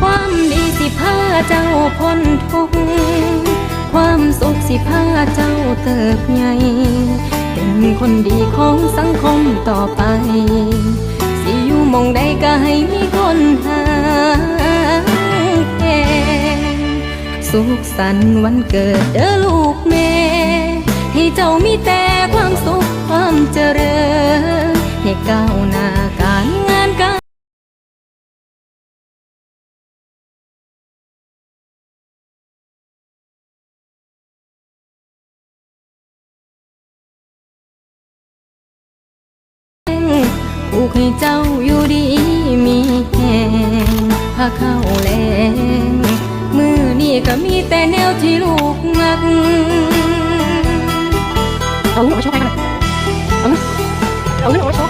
ความดีสิพาเจ้าพ้นทุกข์ความสุขสิพาเจ้าเติบใหญ่เป็นคนดีของสังคมต่อไป สิอยู่มองใดก็ให้มีคนหาแกสุขสันต์วันเกิดเด้อลูกแม่ ให้เจ้ามีแต่ความสุขความเจริญ ให้ก้าวหน้า กให้เจ้าอยู่ดีมีแหงพาเข้าแรงมือนี่ก็มีแต่แนวที่ลูกมักเอาลูกมาโชว์กันเอยเอาลูกเอาลูกมาโชว์กันหน่อบ